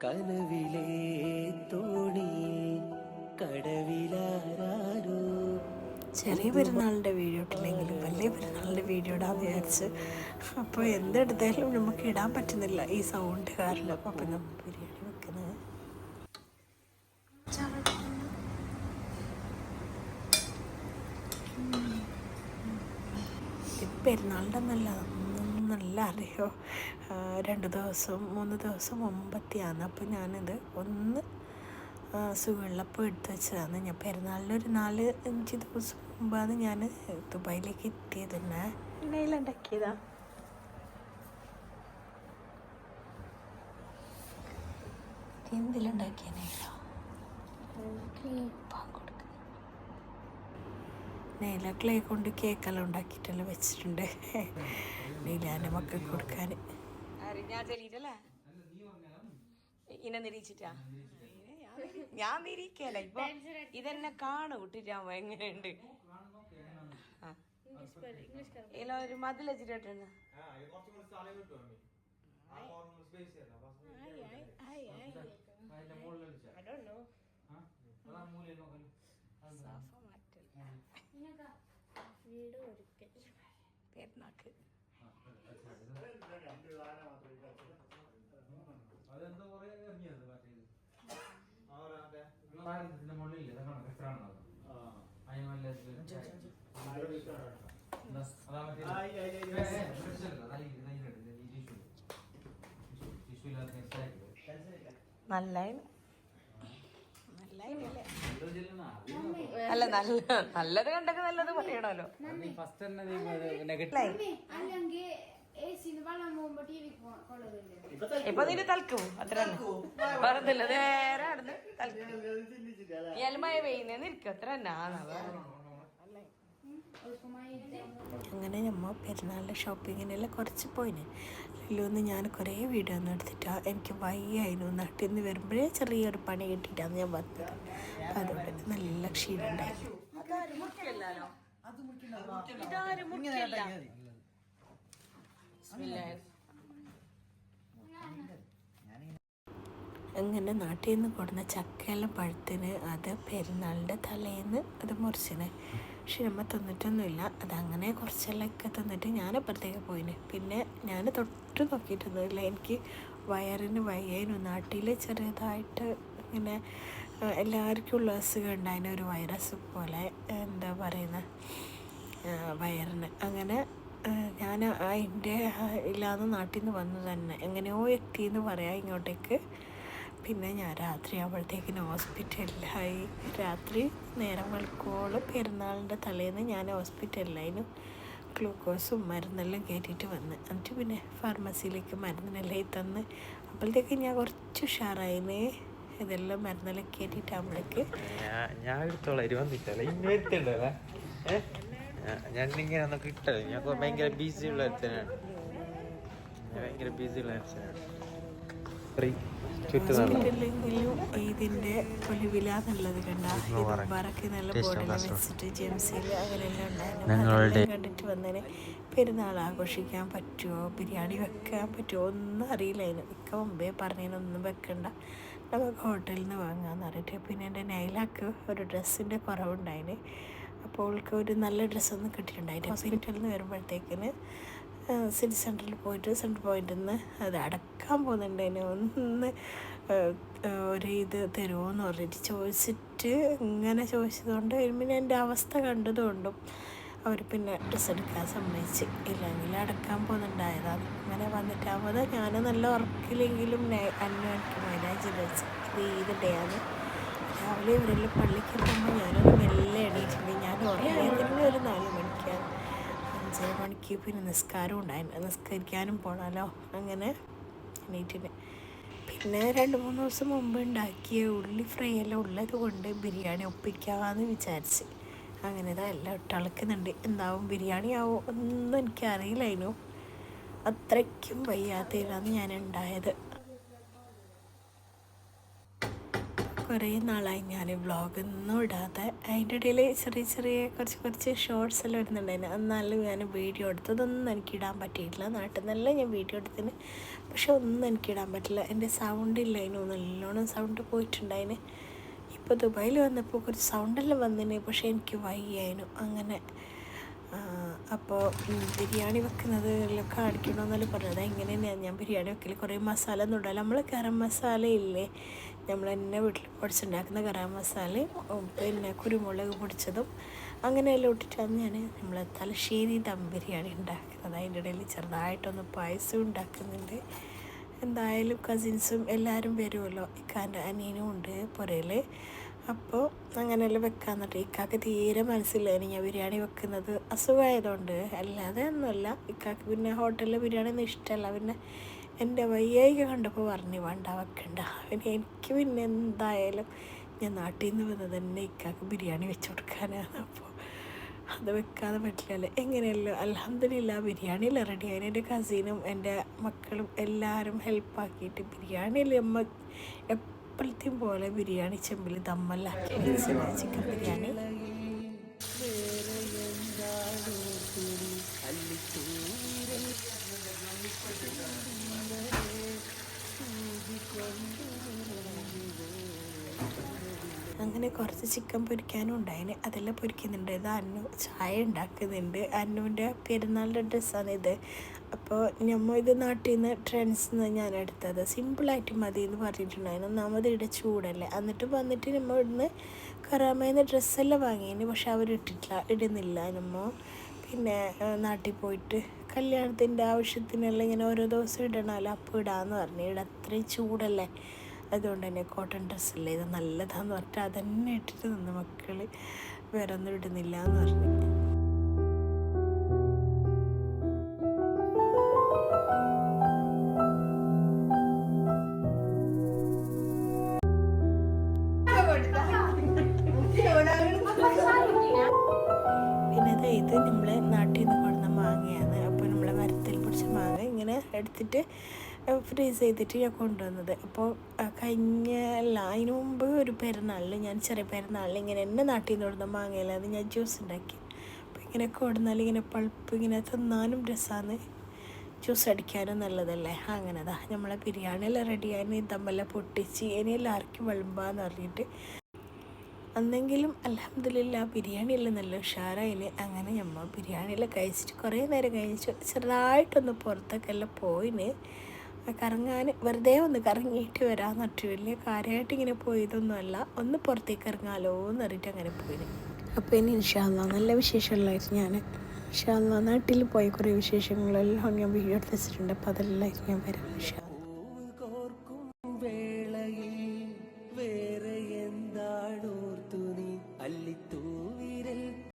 കനവിലേ തോണി കടവിലാരോ ചെറിയ പെരുന്നാളിന്റെ വീഡിയോ ഇട്ടില്ലെങ്കിലും വലിയ പെരുന്നാളിന്റെ വീഡിയോ ഇടാൻ വിചാരിച്ച് അപ്പോൾ എന്തെടുത്താലും നമുക്ക് ഇടാൻ പറ്റുന്നില്ല ഈ സൗണ്ട് കാരണം. അപ്പം നമ്മൾ ബിരിയാണി വെക്കുന്നത്. പെരുന്നാളിന്റെ നല്ല നല്ല അറിയോ? രണ്ട് ദിവസം മൂന്ന് ദിവസം മുമ്പത്തെയാണ്. അപ്പോൾ ഞാനിത് ഒന്ന് സുഖമുള്ളപ്പോൾ എടുത്തു വെച്ചതാണ്. ഞാൻ പെരുന്നാളിനൊരു നാല് അഞ്ച് ദിവസം മുമ്പാണ് ഞാൻ ദുബായിലേക്ക് എത്തിയത് തന്നെ എണ്ണയിലുണ്ടാക്കിയതാ എന്തിലുണ്ടാക്കിയ നെയ്ലോ നെയ്ല ക്ലേ കൊണ്ട് കേക്കെല്ലാം ഉണ്ടാക്കിയിട്ടെല്ലാം വെച്ചിട്ടുണ്ട് നീലാന്റെ മക്കൾക്ക് കൊടുക്കാൻ ഇന്നെ നിരീക്ഷിച്ചാ ഞാൻ നിരീക്കല്ല ഇപ്പൊ ഇതെന്നെ കാണു കുട്ടിട്ടാകുമ്പോ എങ്ങനെയുണ്ട് ഒരു മതിൽ വെച്ചിട്ടുണ്ട് ആയി ആയി കുറെ ഇറങ്ങിയത് മറ്റേത് അല്ല നല്ല നല്ലത് കണ്ടൊക്കെ നല്ലത് പറയണല്ലോ. ഫസ്റ്റ് തന്നെ നീ നെഗറ്റീവ് ഇപ്പൊ നിന്റെ തൽക്കും അത്ര തന്നെ പറഞ്ഞില്ല നേരെ അടുത്ത് തൽക്കും എൽമയ പെയ്യുന്നേന്ന് ഇരിക്കും അത്ര തന്നെ. അങ്ങനെ നമ്മ പെരുന്നാളിന്റെ ഷോപ്പിങ്ങിനെല്ലാം കുറച്ച് പോയിന്. ലുന്ന് ഞാൻ കുറേ വീഡിയോ ഒന്നും എടുത്തിട്ടാ എനിക്ക് വയ്യായിരുന്നു. നാട്ടിൽ നിന്ന് വരുമ്പോഴേ ചെറിയൊരു പണി കിട്ടിയിട്ടാണ് ഞാൻ വന്നത്. അപ്പം അതുകൊണ്ട് നല്ല ക്ഷീണം ഉണ്ടായി അങ്ങനെ നാട്ടിൽ നിന്ന് കൊടുന്ന ചക്കയെല്ലാം പഴുത്തിന് അത് പെരുന്നാളിന്റെ തലേന്ന് അത് മുറിച്ചിന് പക്ഷെ അമ്മ തിന്നിട്ടൊന്നുമില്ല. അതങ്ങനെ കുറച്ചെല്ലാം ഒക്കെ തിന്നിട്ട് ഞാൻ അപ്പുറത്തേക്ക് പോയിന്. പിന്നെ ഞാൻ തൊട്ട് നോക്കിയിട്ടൊന്നുമില്ല. എനിക്ക് വയറിന് വയ്യായിരുന്നു നാട്ടിൽ ചെറിയതായിട്ട് ഇങ്ങനെ എല്ലാവർക്കും ഉള്ള അസുഖം ഉണ്ടായിരുന്നു ഒരു വൈറസ് പോലെ എന്താ പറയുന്ന വയറിന്. അങ്ങനെ ഞാൻ അതിന്റെ ഇല്ലാതെ നാട്ടിൽ നിന്ന് വന്നു തന്നെ എങ്ങനെയോ എത്തിയെന്ന് പറയാം ഇങ്ങോട്ടേക്ക്. പിന്നെ ഞാൻ രാത്രി ആകുമ്പോഴത്തേക്കിന് ഹോസ്പിറ്റലിലായി. രാത്രി നേരം വെളുക്കോളം പെരുന്നാളിന്റെ തലേന്ന് ഞാൻ ഹോസ്പിറ്റലിലായിരുന്നു. ഗ്ലൂക്കോസും മരുന്നെല്ലാം കയറ്റിയിട്ട് വന്ന്. എന്നിട്ട് പിന്നെ ഫാർമസിയിലേക്ക് മരുന്നിനെല്ലാം തന്ന്. അപ്പോഴത്തേക്ക് ഞാൻ കുറച്ച് ഉഷാറായിന് ഇതെല്ലാം മരുന്നെല്ലാം കയറ്റിയിട്ടാകുമ്പോഴേക്ക് ഞാൻ ഞാൻ ഇങ്ങനെ ഒന്നും കിട്ടല്ല ഞാൻ ഭയങ്കര ബിസി ഉള്ള ഭയങ്കര ബിസി ഉള്ള ഒലിവിലാന്നുള്ളത് കണ്ട നല്ല ബോർഡെല്ലാം വെച്ചിട്ട് അങ്ങനെയെല്ലാം ഉണ്ടായിരുന്നു. കണ്ടിട്ട് വന്നതിന് പെരുന്നാൾ ആഘോഷിക്കാൻ പറ്റുമോ ബിരിയാണി വെക്കാൻ പറ്റുമോ ഒന്നും അറിയില്ലായിരുന്നു. ഇക്ക മുമ്പേ പറഞ്ഞതിനൊന്നും വെക്കണ്ട. നമുക്ക് ഹോട്ടലിൽ നിന്ന് വാങ്ങാമെന്ന് പറഞ്ഞിട്ട് പിന്നെ എന്റെ നൈലാക്ക് ഒരു ഡ്രസ്സിന്റെ കുറവുണ്ടായിന്. അപ്പോൾ അവൾക്ക് ഒരു നല്ല ഡ്രസ്സൊന്നും കിട്ടിയിട്ടുണ്ടായിട്ട് ഹോസ്പിറ്റലിൽ നിന്ന് വരുമ്പോഴത്തേക്കിന് സിറ്റി സെന്ററിൽ പോയിട്ട് സെൻട്രൽ പോയിന്റിൽ നിന്ന് അത് അടക്കാൻ പോകുന്നുണ്ടായിന് ഒന്ന് ഏഹ്, ഏഹ്, ഒരു ഇത് തരുമോയെന്ന് പറഞ്ഞിട്ട് ചോദിച്ചിട്ട് ഇങ്ങനെ ചോദിച്ചതുകൊണ്ട് പിന്നെ എന്റെ അവസ്ഥ കണ്ടതുകൊണ്ടും അവർ പിന്നെ ഡ്രസ്സ് എടുക്കാൻ സമ്മതിച്ച്. ഇല്ലെങ്കിൽ അടക്കാൻ പോകുന്നുണ്ടായതാണ് അങ്ങനെ വന്നിട്ടാകുമ്പോൾ ഞാൻ നല്ല ഉറക്കില്ലെങ്കിലും അന്വേഷിക്കും ഇത് ഈദിന്റെയാണ് രാവിലെ ഇവരെല്ലാം പള്ളിക്ക് പോകുമ്പോൾ ഞാനൊരു മെല്ലെ എണീറ്റിട്ടുണ്ട്. ഞാൻ ഉറങ്ങിയതിന്റെ ഒരു നാല് മണിക്കാണ്. അഞ്ചര മണിക്ക് പിന്നെ നിസ്കാരം ഉണ്ടായിരുന്നു. നിസ്കരിക്കാനും പോകണമല്ലോ അങ്ങനെ എണീറ്റിന് പിന്നെ രണ്ട് മൂന്ന് ദിവസം മുമ്പ് ഉണ്ടാക്കിയ ഉള്ളി ഫ്രൈ എല്ലാം ഉള്ളത് കൊണ്ട് ബിരിയാണി ഒപ്പിക്കാമെന്ന് വിചാരിച്ച്. അങ്ങനെ ഇതെല്ലാം ഇട്ടളക്കുന്നുണ്ട് എന്താവും ബിരിയാണി ആവും ഒന്നും എനിക്കറിയില്ലായിരുന്നു. അത്രയ്ക്കും വയ്യാത്തതിലാണ് ഞാൻ ഉണ്ടായത് കുറേ നാളായി ഞാൻ വ്ളോഗൊന്നും ഇടാതെ. അതിന്റെ ഇടയിൽ ചെറിയ ചെറിയ കുറച്ച് കുറച്ച് ഷോർട്സ് എല്ലാം വരുന്നുണ്ടായിരുന്നു എന്നാലും ഞാൻ വീഡിയോ എടുത്തതൊന്നും എനിക്ക് ഇടാൻ പറ്റിയിട്ടില്ല. നാട്ടിൽ നിന്നല്ല ഞാൻ വീഡിയോ എടുത്തിന് പക്ഷെ ഒന്നും എനിക്ക് ഇടാൻ പറ്റില്ല. എന്റെ സൗണ്ട് ഇല്ലായിരുന്നു നല്ലോണം സൗണ്ട് പോയിട്ടുണ്ടായിന്. ഇപ്പോൾ ദുബായിൽ വന്നപ്പോൾ കുറച്ച് സൗണ്ടെല്ലാം വന്നിന്. പക്ഷേ എനിക്ക് വയ്യായിരുന്നു അങ്ങനെ അപ്പോൾ ബിരിയാണി വെക്കുന്നത് കാണിക്കണമെന്നല്ല പറഞ്ഞത്. പറഞ്ഞത് എങ്ങനെയാണ് ഞാൻ ബിരിയാണി വെക്കൽ കുറേ മസാല ഒന്നും ഉണ്ടാവില്ല നമ്മൾ ഗരം മസാല ഇല്ലേ? നമ്മൾ തന്നെ വീട്ടിൽ പൊടിച്ചുണ്ടാക്കുന്ന ഗരം മസാല പിന്നെ കുരുമുളക് പൊടിച്ചതും അങ്ങനെയെല്ലാം ഇട്ടിട്ടാണ് ഞാൻ നമ്മൾ തലശ്ശേരി ദം ബിരിയാണി ഉണ്ടാക്കുന്നത്. അതിന്റെ ഇടയിൽ ചെറുതായിട്ടൊന്ന് പായസം ഉണ്ടാക്കുന്നുണ്ട്. എന്തായാലും കസിൻസും എല്ലാവരും വരുമല്ലോ. ഇക്കാന്റെ അനിയനും ഉണ്ട് പുരയിൽ അപ്പോൾ അങ്ങനെയെല്ലാം വെക്കാന്നിട്ട് ഇക്കാക്ക് തീരെ മനസ്സിലായിരുന്നു ഞാൻ ബിരിയാണി വെക്കുന്നത് അസുഖമായതുകൊണ്ട്. അല്ലാതെ ഒന്നുമല്ല. ഇക്കാക്ക് പിന്നെ ഹോട്ടലിലെ ബിരിയാണി ഒന്നും ഇഷ്ടമല്ല. പിന്നെ എന്റെ വയ്യായിക കണ്ടപ്പോൾ പറഞ്ഞു വേണ്ട വെക്കണ്ട. പിന്നെ എനിക്ക് പിന്നെ എന്തായാലും ഞാൻ നാട്ടിൽ നിന്ന് വന്നത് തന്നെ ഇക്കാക്ക് ബിരിയാണി വെച്ച് കൊടുക്കാനാണ്. അപ്പോൾ അത് വെക്കാതെ പറ്റില്ലല്ലോ? എങ്ങനെയല്ലോ. അലഹമില്ല ബിരിയാണിയിൽ റെഡി ആയി എന്റെ കസിനും എന്റെ മക്കളും എല്ലാവരും ഹെൽപ്പാക്കിയിട്ട് ബിരിയാണിയിൽ അമ്മ എപ്പോഴത്തെയും പോലെ ബിരിയാണി ചെമ്പിൽ ദമ്മല്ലാക്കി ചിക്കൻ ബിരിയാണി. അങ്ങനെ കുറച്ച് ചിക്കൻ പൊരിക്കാനും ഉണ്ടായിന്. അതെല്ലാം പൊരിക്കുന്നുണ്ട്. ഇത് അന്നു ചായ ഉണ്ടാക്കുന്നുണ്ട്. അന്നുവിന്റെ പെരുന്നാളിന്റെ ഡ്രസ്സാണ് ഇത്. അപ്പോൾ നമ്മൾ ഇത് നാട്ടിൽ നിന്ന് ട്രെൻഡ്സ് നിന്ന് ഞാൻ എടുത്തത്. സിമ്പിളായിട്ട് മതി എന്ന് പറഞ്ഞിട്ടുണ്ടായിരുന്നു. ഒന്നാമത് ഇവിടെ ചൂടല്ലേ. എന്നിട്ട് വന്നിട്ട് നമ്മൾ ഇവിടുന്ന് കറാമേന്ന് ഡ്രസ്സെല്ലാം വാങ്ങിയതിന് പക്ഷെ അവർ ഇട്ടിട്ടില്ല ഇടുന്നില്ല നമ്മൾ പിന്നെ നാട്ടിൽ പോയിട്ട് കല്യാണത്തിന്റെ ആവശ്യത്തിനെല്ലാം ഇങ്ങനെ ഓരോ ദിവസം ഇടണമല്ലോ അപ്പോൾ ഇടാമെന്ന് പറഞ്ഞു. ഇവിടെ അത്രയും ചൂടല്ലേ. അതുകൊണ്ട് തന്നെ കോട്ടൺ ഡ്രസ്സല്ലേ ഇത് നല്ലതാന്ന് പറഞ്ഞിട്ട് അതന്നെ ഇട്ടിട്ട് നിന്ന് മക്കൾ വേറെ ഇടുന്നില്ല എന്ന് പറഞ്ഞു. പിന്നെ ഇത് നമ്മൾ നാട്ടിൽ നിന്ന് കൊടുന്ന മാങ്ങയാണ്. അപ്പോൾ നമ്മളെ മരത്തിൽ പിടിച്ച മാങ്ങ ഇങ്ങനെ എടുത്തിട്ട് ഫ്രീസ് ചെയ്തിട്ട് ഞാൻ കൊണ്ടുവന്നത്. അപ്പോൾ കഴിഞ്ഞ അല്ല അതിന് മുമ്പ് ഒരു പെരുന്നാളിൽ ഞാൻ ചെറിയ പെരുന്നാളിൽ ഇങ്ങനെ എന്റെ നാട്ടിൽ നിന്ന് കൊടുത്ത മാങ്ങയില്ല അത് ഞാൻ ജ്യൂസ് ഉണ്ടാക്കി. അപ്പോൾ ഇങ്ങനെ കൊടുന്നാൽ ഇങ്ങനെ പൾപ്പ് ഇങ്ങനെ തിന്നാനും രസമാണ്. ജ്യൂസ് അടിക്കാനും നല്ലതല്ലേ? അങ്ങനെതാ നമ്മളെ ബിരിയാണിയെല്ലാം റെഡിയായി തമ്മെല്ലാം പൊട്ടിച്ച് ഇനി എല്ലാവർക്കും വിളമ്പാന്ന് പറഞ്ഞിട്ട്. അന്നെങ്കിലും അലഹമില്ല ബിരിയാണിയെല്ലാം നല്ല ഉഷാറായിന്. അങ്ങനെ നമ്മൾ ബിരിയാണിയെല്ലാം കഴിച്ചിട്ട് കുറേ നേരം കഴിച്ചു ചെറുതായിട്ടൊന്ന് പുറത്തൊക്കെ എല്ലാം പോയിന്. കറങ്ങാൻ വെറുതെ ഒന്ന് കറങ്ങിയിട്ട് വരാമെന്ന് പറ്റും വലിയ കാര്യമായിട്ട് ഇങ്ങനെ പോയതൊന്നുമല്ല. ഒന്ന് പുറത്തേക്ക് ഇറങ്ങാലോ എന്ന് പറഞ്ഞിട്ട് അങ്ങനെ പോയത്. അപ്പോൾ ഇനി ഇൻഷാല്ല നല്ല വിശേഷമുള്ളായിരുന്നു ഞാൻ ഇൻഷാല്ല നാട്ടിൽ പോയ കുറേ വിശേഷങ്ങളെല്ലാം ഞാൻ വീഡിയോ എടുത്ത് വെച്ചിട്ടുണ്ട്. അപ്പോൾ അതെല്ലാം ഞാൻ വരാം ഇൻഷാ